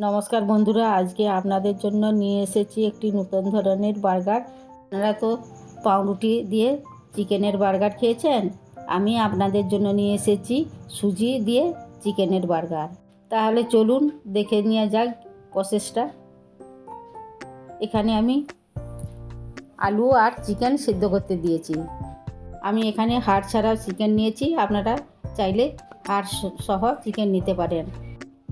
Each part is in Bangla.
নমস্কার বন্ধুরা, আজকে আপনাদের জন্য নিয়ে এসেছি একটি নতুন ধরনের বার্গার। আপনারা তো পাউরুটি দিয়ে চিকেনের বার্গার খেয়েছেন? আমি আপনাদের জন্য নিয়ে এসেছি সুজি দিয়ে চিকেনের বার্গার। তাহলে চলুন দেখে নেওয়া যাক প্রসেসটা। এখানে আমি আলু আর চিকেন সিদ্ধ করতে দিয়েছি। আমি এখানে হাড় ছাড়া চিকেন নিয়েছি। আপনারা চাইলে হাড় সহ চিকেন নিতে পারেন।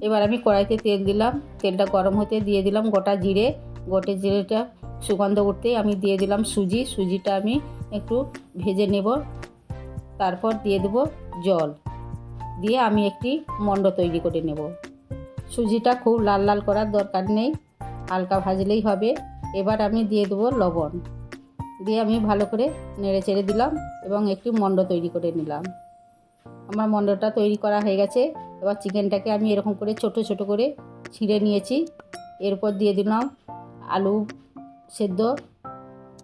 এবার আমি কড়াইতে তেল দিলাম। তেলটা গরম হতে দিয়ে দিলাম গোটা জিরে। গোটে জিরেটা সুগন্ধ উঠতে আমি দিয়ে দিলাম সুজি। সুজিটা আমি একটু ভেজে নেব। তারপর দিয়ে দেব জল। দিয়ে আমি একটি মণ্ড তৈরি করে নেব। সুজিটা খুব লাল লাল করার দরকার নেই। হালকা ভাজলেই হবে। এবার আমি দিয়ে দেবো লবণ। দিয়ে আমি ভালো করে নেড়ে চেড়ে দিলাম এবং একটি মণ্ড তৈরি করে নিলাম। আমার মণ্ডটা তৈরি করা হয়ে গেছে। এবার চিকেনটাকে আমি এরকম করে ছোট ছোট করে ছিঁড়ে নিয়েছি। এরপর দিয়ে দিলাম আলু সেদ্ধ,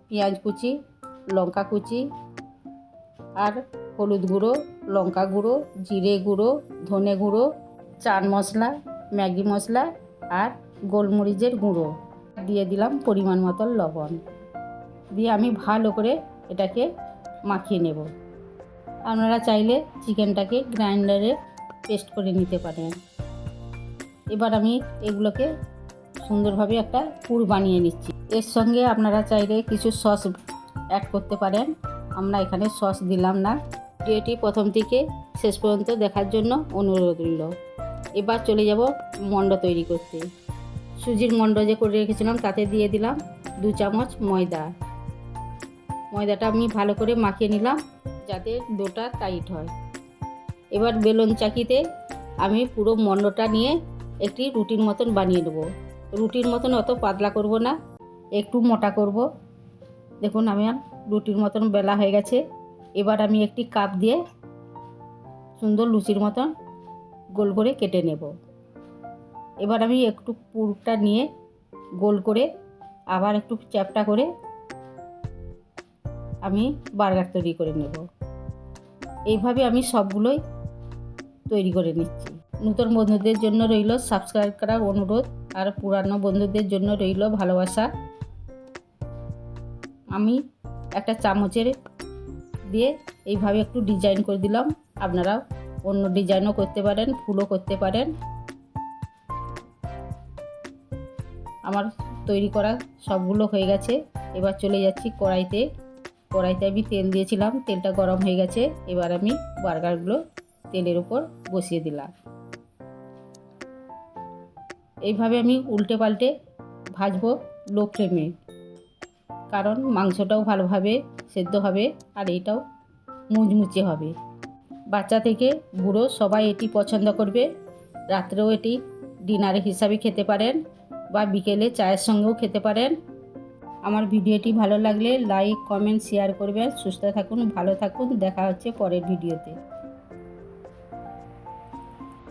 পেঁয়াজ কুচি, লঙ্কা কুচি আর হলুদ গুঁড়ো, লঙ্কা গুঁড়ো, জিরে গুঁড়ো, ধনে গুঁড়ো, চাট মশলা, ম্যাগি মশলা আর গোলমরিচের গুঁড়ো। দিয়ে দিলাম পরিমাণ মতো লবণ। দিয়ে আমি ভালো করে এটাকে মাখিয়ে নেব। আপনারা চাইলে চিকেনটাকে গ্রাইন্ডারে পেস্ট করে নিতে পারেন। এবার আমি এগুলোকে সুন্দরভাবে একটা পুর বানিয়ে নিচ্ছি। এর সঙ্গে আপনারা চাইলে কিছু সস অ্যাড করতে পারেন। আমরা এখানে সস দিলাম না। ভিডিওটি প্রথম থেকে শেষ পর্যন্ত দেখার জন্য অনুরোধ রইল। এবার চলে যাব মণ্ড তৈরি করতে। সুজির মণ্ড যে করে রেখেছিলাম, তাতে দিয়ে দিলাম দু চামচ ময়দা। ময়দাটা আমি ভালো করে মাখিয়ে নিলাম যাতে ডোটা টাইট হয়। এবার বেলুন চাকিতে আমি পুরো মণ্ডটা নিয়ে একটি রুটির মতন বানিয়ে দেবো রুটির মতন অত পাতলা করব না, একটু মোটা করব। দেখুন, আমি রুটির মতন বেলা হয়ে গেছে। এবার আমি একটি কাপ দিয়ে সুন্দর লুচির মতন গোল করে কেটে নেব। এবার আমি একটু পুরটা নিয়ে গোল করে আবার একটু চ্যাপটা করে আমি বার্গার তৈরি করে নেব। এইভাবে আমি সবগুলোই তৈরি করে নিচ্ছি। নতুন বন্ধুদের জন্য রইল সাবস্ক্রাইব করার অনুরোধ, আর পুরানো বন্ধুদের জন্য রইল ভালোবাসা। আমি একটা চামচের দিয়ে এইভাবে একটু ডিজাইন করে দিলাম। আপনারা অন্য ডিজাইনও করতে পারেন, ফুলও করতে পারেন। আমার তৈরি করা সবগুলো হয়ে গেছে। এবার চলে যাচ্ছি কড়াইতে। কড়াইতে আমি তেল দিয়েছিলাম, তেলটা গরম হয়ে গেছে। এবার আমি বার্গারগুলো তেলের উপর বসিয়ে দিলাম। এইভাবে আমি উল্টে পাল্টে ভাজবো লো ফ্লেমে কারণ মাংসটাও ভালোভাবে সেদ্ধ হবে আর এটাও মুচমুচে হবে। বাচ্চা থেকে বুড়ো সবাই এটি পছন্দ করবে। রাত্রেও এটি ডিনার হিসাবে খেতে পারেন বা বিকেলে চায়ের সঙ্গেও খেতে পারেন। আমার ভিডিওটি ভালো লাগলে লাইক, কমেন্ট শেয়ার করবেন। সুস্থ থাকুন, ভালো থাকুন। দেখা হচ্ছে পরের ভিডিওতে।